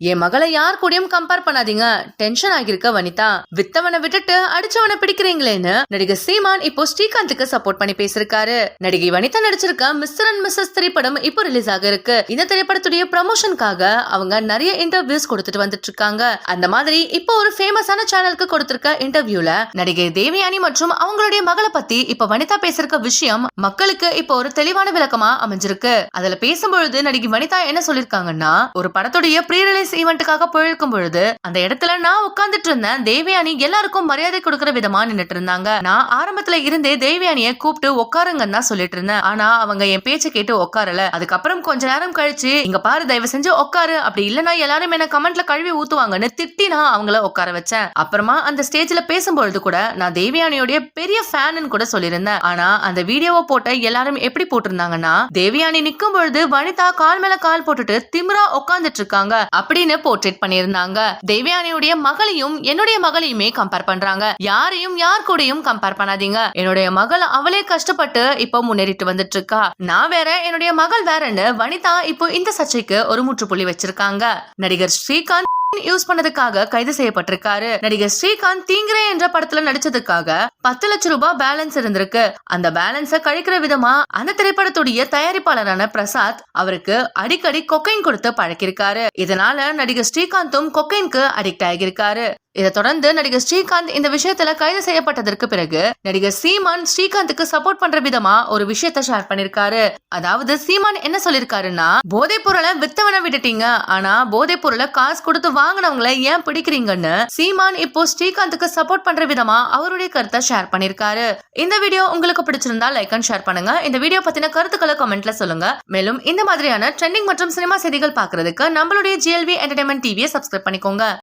என் மகளை யார் கூடயும் கம்பேர் பண்ணாதீங்க. டென்ஷன் ஆகியிருக்க வனிதா. வித்தவனை விட்டுட்டு அடிச்சவனை பிடிக்கிறீங்களேன்னு நடிகர் சீமான் இப்போ ஸ்ரீகாந்துக்கு சப்போர்ட் பண்ணி பேசிருக்காரு நடிகை வனிதா நடிச்சிருக்க மிஸ்டர் அண்ட் மிஸ்ஸஸ் திரைப்படம் இப்போ ரிலீஸ் ஆக இருக்கு. இந்த திரைப்படத்துடைய ப்ரமோஷனுக்காக அவங்க நிறைய இன்டர்வியூஸ் கொடுத்துட்டு வந்துட்டு இருக்காங்க அந்த மாதிரி இப்போ ஒரு ஃபேமஸான சேனலுக்கு கொடுத்திருக்க இன்டர்வியூல நடிகை தேவயானி மற்றும் அவங்களுடைய மகளை பத்தி இப்ப வனிதா பேசிருக்க விஷயம் மக்களுக்கு இப்போ ஒரு தெளிவான விளக்கமா அமைஞ்சிருக்கு. அதுல பேசும்பொழுது நடிகை வனிதா என்ன சொல்லிருக்காங்கன்னா ஒரு படத்துடைய ப்ரீ ரிலீஸ் ஈவெண்ட்டுக்காக போயிருக்கும் பொழுது அந்த இடத்துல நான் உட்கார்ந்துட்டு இருந்தேன். தேவயானி எல்லாருக்கும் மரியாதை கொடுக்கற விதமா நின்னுட்டு இருந்தாங்க. நான் ஆரம்பத்துல இருந்தே தேவயானிய கூப்பிட்டு உட்காருங்கன்னு தான் சொல்லிட்டு இருந்தேன். ஆனா அவங்க என் பேச்சை கேட்டு உட்காரல. அதுக்கப்புறம் கொஞ்ச நேரம் கழிச்சு இங்க பாரு தயவு செஞ்சு உட்காரு. அப்படி இல்லனா எல்லாரும் என்ன கமெண்ட்ல கழுவி ஊத்துவாங்கன்னு திட்டி நான் அவங்கள உட்கார வச்சேன். அப்புறமா அந்த ஸ்டேஜ்ல பேசும்பொழுது கூட நான் தேவயானியோடைய பெரிய ஃபேன்னு கூட சொல்லியிருந்தேன். ஆனா அந்த வீடியோவை போட்ட எல்லாரும் எப்படி போட்டிருந்தாங்கன்னா தேவயானி நிக்கும் பொழுது வனிதா கால் மேல கால் போட்டுட்டு திமிரா உட்காந்துட்டு இருக்காங்க. அப்படி அப்படின்னு போர்ட்ரேட் பண்ணியிருந்தாங்க. தேவயானியுடைய மகளையும் என்னுடைய மகளையுமே கம்பேர் பண்றாங்க. யாரையும் யார் கூடயும் கம்பேர் பண்ணாதீங்க. என்னுடைய மகள் அவளே கஷ்டப்பட்டு இப்போ முன்னேறிட்டு வந்துட்டு இருக்கா நான் வேற என்னுடைய மகள் வேறன்னு வனிதா இப்போ இந்த சர்ச்சைக்கு ஒரு முற்றுப்புள்ளி வச்சிருக்காங்க. நடிகர் ஸ்ரீகாந்த் யூஸ் பண்ணதுக்காக கைது செய்யப்பட்டிருக்காரு. நடிகர் ஸ்ரீகாந்த் தீங்கிரே என்ற படத்துல நடிச்சதுக்காக பத்து லட்சம் ரூபாய் பேலன்ஸ் இருந்திருக்கு. அந்த பேலன்ஸ கழிக்கிற விதமா அந்த திரைப்படத்துடைய தயாரிப்பாளரான பிரசாத் அவருக்கு அடிக்கடி கொக்கைன் கொடுத்து பழக்கிருக்காரு இதனால நடிகர் ஸ்ரீகாந்தும் கொக்கைனுக்கு அடிக்ட் ஆகியிருக்காரு. இதை தொடர்ந்து நடிகர் ஸ்ரீகாந்த் இந்த விஷயத்துல கைது செய்யப்பட்டதற்கு பிறகு நடிகர் சீமான் ஸ்ரீகாந்துக்கு சப்போர்ட் பண்ற விதமா ஒரு விஷயத்த ஷேர் பண்ணிருக்காரு. அதாவது சீமான் என்ன சொல்லிருக்காருன்னா போதைப் பொருளை வித்தவனை விட்டுட்டீங்க. ஆனா போதைப் பொருளை காசு கொடுத்து வாங்கினவங்களை ஏன் பிடிக்கிறீங்கன்னு? சீமான் இப்போ ஸ்ரீகாந்துக்கு சப்போர்ட் பண்ற விதமா அவருடைய கருத்தை ஷேர் பண்ணிருக்காரு. இந்த வீடியோ உங்களுக்கு பிடிச்சிருந்தா லைக் அண்ட் ஷேர் பண்ணுங்க. இந்த வீடியோ பத்தின கருத்துக்களை கமெண்ட்ல சொல்லுங்க. மேலும் இந்த மாதிரியான ட்ரெண்டிங் மற்றும் சினிமா செய்திகள் பாக்குறதுக்கு நம்மளுடைய ஜிஎல்வி என்டர்டைன்மெண்ட் டிவியை சப்ஸ்கிரைப் பண்ணிக்கோங்க.